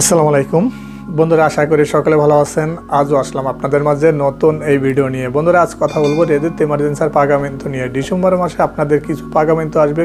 আসসালামু আলাইকুম। বন্ধুরা, আশা করি সকলে ভালো আছেন। আজও আসলাম আপনাদের মাঝে নতুন এই ভিডিও নিয়ে। বন্ধুরা, আজ কথা বলব রেদিত এমার্জেন্সার পাগামেন্ট নিয়ে। ডিসেম্বর মাসে আপনাদের কিছু পাগামেন্ট আসবে।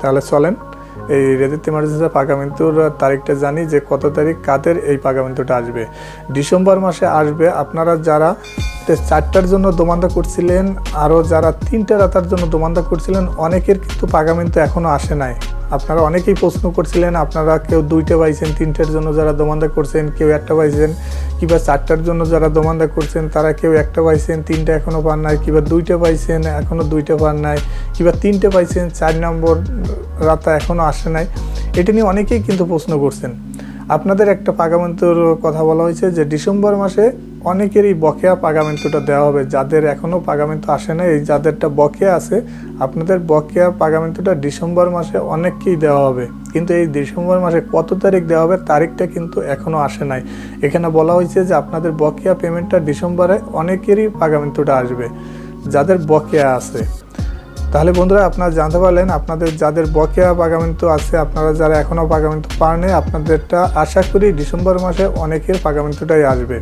তাহলে চলেন, এই রেজিত ইমার্জেন্সি মৃত্যুর তারিখটা জানি যে কত তারিখ, কাদের এই পাগামিন্তুটা আসবে। ডিসেম্বর মাসে আসবে, আপনারা যারা চারটার জন্য দোমান্দা করছিলেন, আরও যারা তিনটা রাতার জন্য দোমান্দা করছিলেন, অনেকের কিন্তু পাগামিন্তু এখনও আসে নাই। আপনারা অনেকেই প্রশ্ন করছিলেন, আপনারা কেউ দুইটা পাইছেন, তিনটার জন্য যারা দোমান্দা করছেন, কেউ একটা পাইছেন, কিংবা চারটার জন্য যারা দোমান্দা করছেন, তারা কেউ একটা পাইছেন, তিনটা এখনও পান নাই, কিংবা দুইটা পাইছেন এখনও দুইটা পান নাই, কিংবা তিনটে পাইছেন, চার নম্বর রাতা এখনও আসে নাই। এটা নিয়ে অনেকেই কিন্তু প্রশ্ন করছেন। আপনাদের একটা পাগামেন্তুর কথা বলা হয়েছে যে ডিসেম্বর মাসে অনেকেরই বকেয়া পাগামেন্তুটা দেওয়া হবে। যাদের এখনও পাগামেন্তু আসে না এই যাদেরটা বকেয়া আছে, আপনাদের বকেয়া পাগামেন্তুটা ডিসেম্বর মাসে অনেককেই দেওয়া হবে। কিন্তু এই ডিসেম্বর মাসে কত তারিখ দেওয়া হবে, তারিখটা কিন্তু এখনও আসে নাই। এখানে বলা হয়েছে যে আপনাদের বকেয়া পেমেন্টটা ডিসেম্বরে অনেকেরই পাগামেন্তুটা আসবে, যাদের বকেয়া আছে। তাহলে বন্ধুরা, আপনারা জানতে পারলেন, আপনাদের যাদের বকেয়া পাগামিন্তু আছে, আপনারা যারা এখনও পাগামিন্তু পাননি, আপনাদেরটা আশা করি ডিসেম্বর মাসে অনেকের পাগামিন্তুটাই আসবে।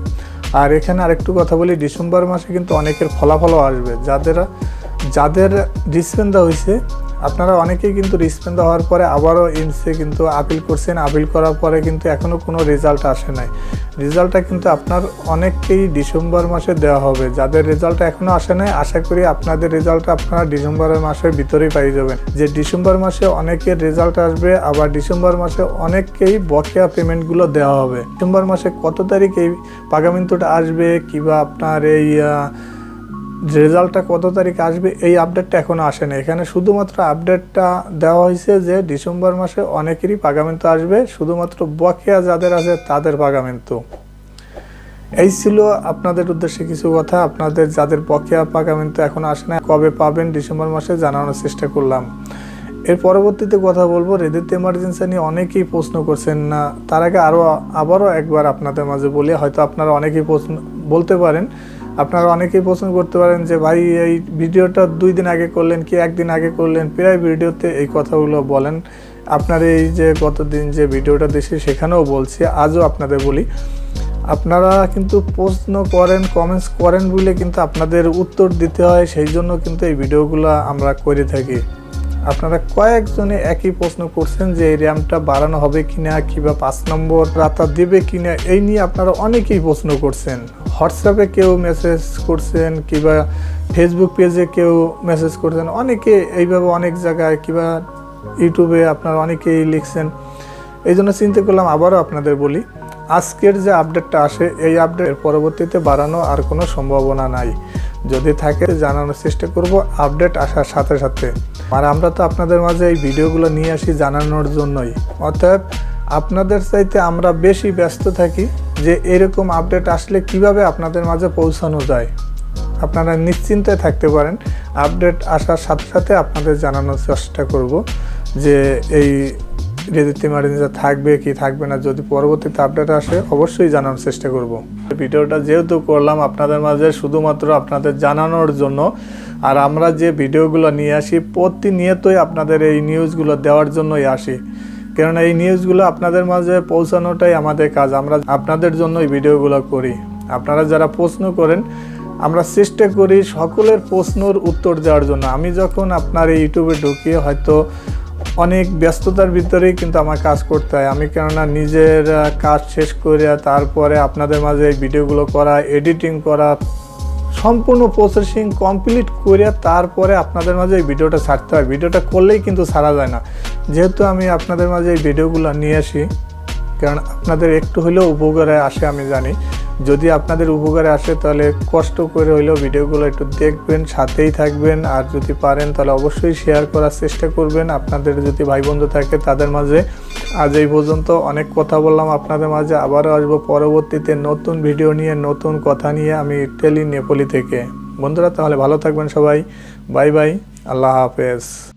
আর এখানে আরেকটু কথা বলি, ডিসেম্বর মাসে কিন্তু অনেকের ফলাফলও আসবে। যাদের যাদের ডিসপেন্দা হয়েছে আপনারা অনেকেই কিন্তু রিসপেন্দা হওয়ার পরে আবারও ইমসে কিন্তু আপিল করছেন। আপিল করার পরে কিন্তু এখনও কোনো রেজাল্ট আসে নাই। রেজাল্টটা কিন্তু আপনার অনেককেই ডিসেম্বর মাসে দেওয়া হবে। যাদের রেজাল্ট এখনও আসে নাই, আশা করি আপনাদের রেজাল্টটা আপনারা ডিসেম্বরের মাসের ভিতরেই পাই যাবেন। যে ডিসেম্বর মাসে অনেকের রেজাল্ট আসবে, আবার ডিসেম্বর মাসে অনেককেই বকেয়া পেমেন্টগুলো দেওয়া হবে। ডিসেম্বর মাসে কত তারিখ এই পাগামিন্তুটা আসবে? কিংবা আপনার এই রেজাল্টটা কত তারিখ আসবে এই আপডেটটা এখনও আসে না এখানে শুধুমাত্র আপডেটটা দেওয়া হয়েছে যে ডিসেম্বর মাসে অনেকেরই পাগামেন্তু আসবে, শুধুমাত্র বকেয়া যাদের আছে তাদের পাগামেন্তু এই ছিল আপনাদের উদ্দেশ্যে কিছু কথা। আপনাদের যাদের বকেয়া পাগামেন্তু এখন আসে না কবে পাবেন ডিসেম্বর মাসে জানানোর চেষ্টা করলাম। এর পরবর্তীতে কথা বলব রেদিত এমার্জেন্সি নিয়ে অনেকেই প্রশ্ন করছেন না। তার আগে আরও আবারও একবার আপনাদের মাঝে বলি, হয়তো আপনারা অনেকেই প্রশ্ন বলতে পারেন। আপনারা অনেকেই প্রশ্ন করতে পারেন যে, ভাই, এই ভিডিওটা দুই দিন আগে করলেন কি একদিন আগে করলেন? প্রায় ভিডিওতে এই কথাগুলো বলেন। আপনার এই যে গতদিন যে ভিডিওটা দিয়েছি সেখানেও বলছি, আজও আপনাদের বলি। আপনারা কিন্তু প্রশ্ন করেন কমেন্টস করেন বলে কিন্তু আপনাদের উত্তর দিতে হয়, সেই জন্য কিন্তু এই ভিডিওগুলো আমরা করে থাকি। আপনারা কয়েকজনে একই প্রশ্ন করছেন যে এই র্যামটা বাড়ানো হবে কিনা, কিংবা পাঁচ নম্বর রাতা দেবে কিনা, এই নিয়ে আপনারা অনেকেই প্রশ্ন করছেন। হোয়াটসঅ্যাপে কেউ মেসেজ করছেন, কিংবা ফেসবুক পেজে কেউ মেসেজ করছেন। অনেকে এইভাবে অনেক জায়গায়, কিংবা ইউটিউবে আপনারা অনেকেই লিখছেন। এই জন্য চিন্তা করলাম আবারও আপনাদের বলি, আজকের যে আপডেটটা আসে, এই আপডেট পরবর্তীতে বাড়ানো আর কোনো সম্ভাবনা নাই। যদি থাকে, জানানোর চেষ্টা করব আপডেট আসার সাথে সাথে। আর আমরা তো আপনাদের মাঝে এই ভিডিওগুলো নিয়ে আসি জানানোর জন্যই। অতএব আপনাদের চাইতে আমরা বেশি ব্যস্ত থাকি যে এরকম আপডেট আসলে কীভাবে আপনাদের মাঝে পৌঁছানো যায়। আপনারা নিশ্চিন্তে থাকতে পারেন। আপডেট আসার সাথে সাথে আপনাদের জানানোর চেষ্টা করব যে এই রেদিত ইমার্জেন্সি থাকবে কি থাকবে না, যদি পরবর্তীতে আপডেট আসে, অবশ্যই জানানোর চেষ্টা করব। ভিডিওটা যেহেতু করলাম আপনাদের মাঝে, শুধুমাত্র আপনাদের জানানোর জন্য, আর আমরা যে ভিডিওগুলো নিয়ে আসি, প্রতিনিয়তই আপনাদের এই নিউজগুলো দেওয়ার জন্যই আসি। কেননা এই নিউজগুলো আপনাদের মাঝে পৌঁছানোটাই আমাদের কাজ, আমরা আপনাদের জন্য এই ভিডিওগুলো করি। আপনারা যারা প্রশ্ন করেন, আমরা চেষ্টা করি সকলের প্রশ্নর উত্তর দেওয়ার জন্য। আমি যখন আপনার এই ইউটিউবে ঢুকিয়ে হয়তো অনেক ব্যস্ততার ভিতরেই কিন্তু আমার কাজ করতে হয়। আমি কেননা নিজের কাজ শেষ করে তারপরে আপনাদের মাঝে এই ভিডিওগুলো করা এডিটিং করা, সম্পূর্ণ প্রসেসিং কমপ্লিট করে তারপরে আপনাদের মাঝে এই ভিডিওটা ছাড়তে হয়। ভিডিওটা করলেই কিন্তু ছাড়া যায় না। যেহেতু আমি আপনাদের মাঝে এই ভিডিওগুলো নিয়ে আসি কারণ আপনাদের একটু হলেও উপকারে আসে, আমি জানি। যদি আপনাদের উপকারে আসে, তাহলে কষ্ট করে হলেও ভিডিওগুলো একটু দেখবেন, সাথেই থাকবেন। আর যদি পারেন, তাহলে অবশ্যই শেয়ার করার চেষ্টা করবেন। আপনাদের যদি ভাই বন্ধু থাকে, তাদের মাঝে আজ এই পর্যন্ত অনেক কথা বললাম আপনাদের মাঝে। আবারও আসব পরবর্তীতে নতুন ভিডিও নিয়ে, নতুন কথা নিয়ে আমি ইটালি নেপোলি থেকে। বন্ধুরা, তাহলে ভালো থাকবেন সবাই। বাই বাই আল্লাহ হাফেজ।